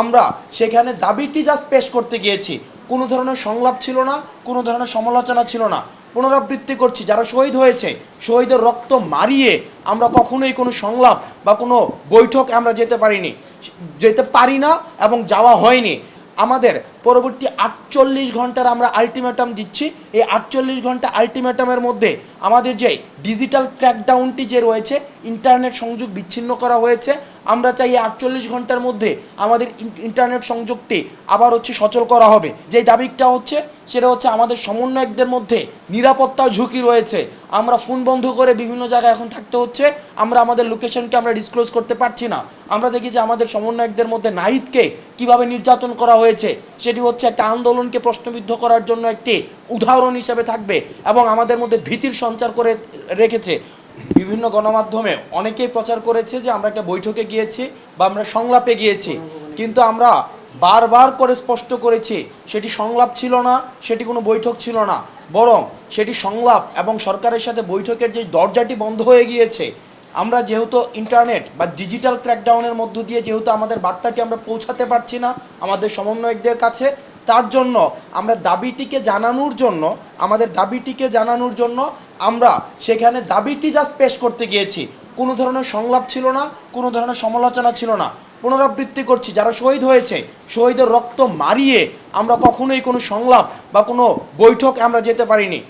আমরা সেখানে দাবিটি জাস্ট পেশ করতে গিয়েছি। কোনো ধরনের সংলাপ ছিল না, কোনো ধরনের সমালোচনা ছিল না। পুনরাবৃত্তি করছি, যারা শহীদ হয়েছে, শহীদের রক্ত মারিয়ে আমরা কখনোই কোনো সংলাপ বা কোনো বৈঠক আমরা যেতে পারিনি, যেতে পারি না এবং যাওয়া হয়নি। আমাদের পরবর্তী আটচল্লিশ ঘণ্টার আমরা আলটিমেটাম দিচ্ছি। এই আটচল্লিশ ঘণ্টা আলটিমেটামের মধ্যে আমাদের যে ডিজিটাল ক্র্যাকডাউনটি যে রয়েছে ইন্টারনেট সংযোগ বিচ্ছিন্ন করা হয়েছে আমরা চাই আটচল্লিশ ঘণ্টার মধ্যে আমাদের ইন্টারনেট সংযোগটি আবার হচ্ছে সচল করা হবে। যে দাবিটা হচ্ছে, সেটা হচ্ছে আমাদের সমন্বয়কদের মধ্যে নিরাপত্তা ঝুঁকি রয়েছে। আমরা ফোন বন্ধ করে বিভিন্ন জায়গায় এখন থাকতে হচ্ছে। আমরা আমাদের লোকেশনকে আমরা ডিসক্লোজ করতে পারছি না। আমরা দেখি যে আমাদের সমন্বয়কদের মধ্যে নাহিদকে কীভাবে নির্যাতন করা হয়েছে, সেটি হচ্ছে একটা আন্দোলনকে প্রশ্নবিদ্ধ করার জন্য একটি উদাহরণ হিসেবে থাকবে এবং আমাদের মধ্যে ভীতির সঞ্চার করে রেখেছে। বিভিন্ন গণমাধ্যমে অনেকেই প্রচার করেছে যে আমরা একটা বৈঠকে গিয়েছি বা আমরা সংলাপে গিয়েছি। কিন্তু আমরা বারবার করে স্পষ্ট করেছি, সেটি সংলাপ ছিল না, সেটি কোনো বৈঠক ছিল না। বরং সেটি সংলাপ এবং সরকারের সাথে বৈঠকের যে দরজাটি বন্ধ হয়ে গিয়েছে, আমরা যেহেতু ইন্টারনেট বা ডিজিটাল ক্র্যাকডাউনের মধ্য দিয়ে যেহেতু আমাদের বার্তাটি আমরা পৌঁছাতে পারছি না আমাদের সমন্বয়কদের কাছে, তার জন্য আমরা দাবিটিকে জানানোর জন্য, আমাদের দাবিটিকে জানানোর জন্য আমরা সেখানে দাবিটি জাস্ট পেশ করতে গিয়েছি। কোনো ধরনের সংলাপ ছিল না, কোনো ধরনের সমালোচনা ছিল না। পুনরাবৃত্তি করছি, যারা শহীদ হয়েছে, শহীদের রক্ত মারিয়ে আমরা কখনোই কোনো সংলাপ বা কোনো বৈঠক আমরা যেতে পারিনি।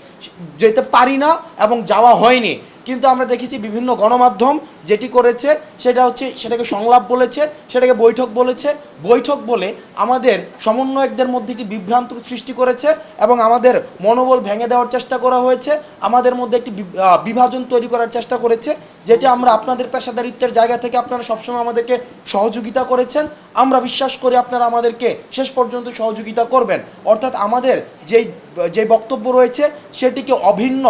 যেতে পারি না এবং যাওয়া হয়নি। কিন্তু আমরা দেখেছি বিভিন্ন গণমাধ্যম যেটি করেছে, সেটা হচ্ছে সেটাকে সংলাপ বলেছে, সেটাকে বৈঠক বলেছে। বৈঠক বলে আমাদের সমন্বয়কদের মধ্যে একটি বিভ্রান্ত সৃষ্টি করেছে এবং আমাদের মনোবল ভেঙে দেওয়ার চেষ্টা করা হয়েছে। আমাদের মধ্যে একটি বিভাজন তৈরি করার চেষ্টা করেছে, যেটি আমরা আপনাদের পেশাদারিত্বের জায়গা থেকে আপনারা সবসময় আমাদেরকে সহযোগিতা করেছেন। আমরা বিশ্বাস করি আপনারা আমাদেরকে শেষ পর্যন্ত সহযোগিতা করবেন। অর্থাৎ আমাদের যেই যে বক্তব্য রয়েছে, সেটিকে অভিন্ন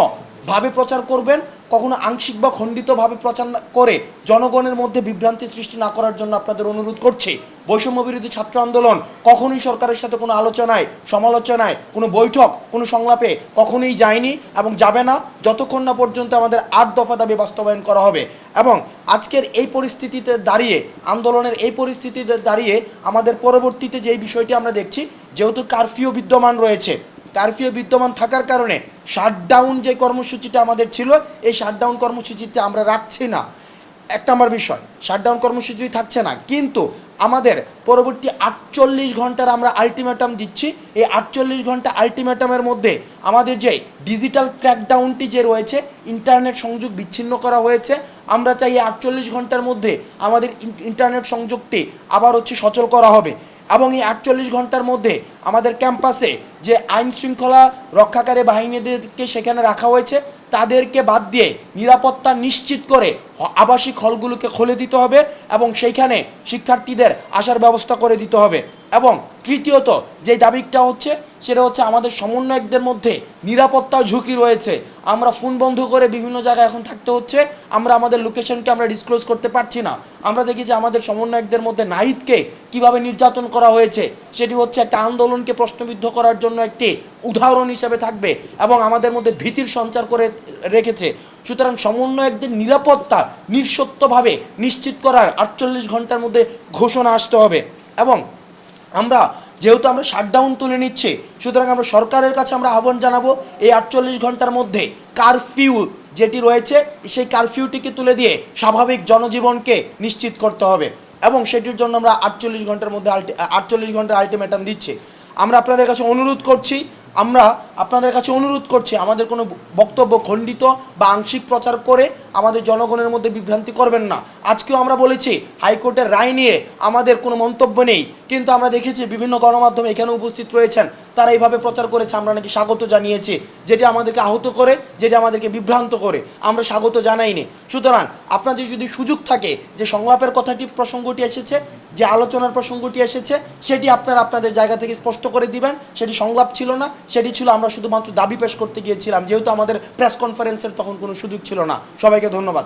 ভাবে প্রচার করবেন। কখনো আংশিক বা খণ্ডিতভাবে প্রচার করে জনগণের মধ্যে বিভ্রান্তি সৃষ্টি না করার জন্য আপনাদের অনুরোধ করছি। বৈষম্য বিরোধী ছাত্র আন্দোলন, কখনোই সরকারের সাথে কোনো আলোচনায়, সমালোচনায়, কোনো বৈঠক, কোনো সংলাপে কখনোই যায়নি এবং যাবে না। যতক্ষণ না পর্যন্ত আমাদের আট দফা দাবি বাস্তবায়ন করা হবে এবং আজকের এই পরিস্থিতিতে দাঁড়িয়ে, আন্দোলনের এই পরিস্থিতিতে দাঁড়িয়ে আমাদের পরবর্তীতে যে বিষয়টি আমরা দেখছি, যেহেতু কারফিউ বিদ্যমান রয়েছে, কারফিউ বিদ্যমান থাকার কারণে শাটডাউন যে কর্মসূচিটা আমাদের ছিল, এই শাটডাউন কর্মসূচিটা আমরা রাখছি না। এক নম্বর বিষয় শাটডাউন কর্মসূচি থাকছে না। কিন্তু আমাদের পরবর্তী আটচল্লিশ ঘণ্টার আমরা আলটিমেটাম দিচ্ছি। এই আটচল্লিশ ঘণ্টা আলটিমেটামের মধ্যে আমাদের যে ডিজিটাল ক্র্যাকডাউনটি যে রয়েছে ইন্টারনেট সংযোগ বিচ্ছিন্ন করা হয়েছে, আমরা চাই এই আটচল্লিশ ঘণ্টার মধ্যে আমাদের ইন্টারনেট সংযোগটি আবার হচ্ছে সচল করা হবে। এবং এই আটচল্লিশ ঘণ্টার মধ্যে আমাদের ক্যাম্পাসে যে আইন শৃঙ্খলা রক্ষাকারী বাহিনীদেরকে সেখানে রাখা হয়েছে, তাদেরকে বাদ দিয়ে নিরাপত্তা নিশ্চিত করে আবাসিক হলগুলোকে খুলে দিতে হবে এবং সেইখানে শিক্ষার্থীদের আসার ব্যবস্থা করে দিতে হবে এবং তৃতীয়ত, যে দাবিটা হচ্ছে, সেটা হচ্ছে আমাদের সমন্বয়কদের মধ্যে নিরাপত্তা ঝুঁকি রয়েছে। আমরা ফোন বন্ধ করে বিভিন্ন জায়গায় এখন থাকতে হচ্ছে, আমরা আমাদের লোকেশনকে আমরা ডিসক্লোজ করতে পারছি না। আমরা দেখি যে আমাদের সমন্বয়কদের মধ্যে নাহিদকে কীভাবে নির্যাতন করা হয়েছে, সেটি হচ্ছে একটা আন্দোলনকে প্রশ্নবিদ্ধ করার জন্য একটি উদাহরণ হিসেবে থাকবে এবং আমাদের মধ্যে ভীতির সঞ্চার করে রেখেছে। সুতরাং সমন্বয়কদের নিরাপত্তা নিঃসত্যভাবে নিশ্চিত করার আটচল্লিশ ঘণ্টার মধ্যে ঘোষণা আসতে হবে। এবং আমরা যেহেতু আমরা শাটডাউন তুলে নিচ্ছে, সুতরাং আমরা সরকারের কাছে আমরা আহ্বান জানাব এই আটচল্লিশ ঘণ্টার মধ্যে কারফিউ যেটি রয়েছে, সেই কারফিউটিকে তুলে দিয়ে স্বাভাবিক জনজীবনকে নিশ্চিত করতে হবে এবং সেটির জন্য আমরা আটচল্লিশ ঘণ্টার মধ্যে আলটি আটচল্লিশ ঘণ্টার আলটিমেটাম দিচ্ছি। আমরা আপনাদের কাছে অনুরোধ করছি, আমরা আপনাদের কাছে অনুরোধ করছি, আমাদের কোনো বক্তব্য খণ্ডিত বা আংশিক প্রচার করে আমাদের জনগণের মধ্যে বিভ্রান্তি করবেন না। আজকেও আমরা বলেছি, হাইকোর্টের রায় নিয়ে আমাদের কোনো মন্তব্য নেই। কিন্তু আমরা দেখেছি বিভিন্ন গণমাধ্যমে এখানে উপস্থিত রয়েছেন, তারা এইভাবে প্রচার করেছে, আমরা নাকি স্বাগত জানিয়েছি, যেটি আমাদেরকে আহত করে, যেটি আমাদেরকে বিভ্রান্ত করে। আমরা স্বাগত জানাইনি। সুতরাং আপনাদের যদি সুযোগ থাকে যে সংলাপের কথাটি, প্রসঙ্গটি এসেছে, যে আলোচনার প্রসঙ্গটি এসেছে, সেটি আপনারা আপনাদের জায়গা থেকে স্পষ্ট করে দিবেন। সেটি সংলাপ ছিল না, সেটি ছিল আমরা শুধুমাত্র দাবি পেশ করতে গিয়েছিলাম, যেহেতু আমাদের প্রেস কনফারেন্সের তখন কোনো সুযোগ ছিল না। সবাইকে ধন্যবাদ।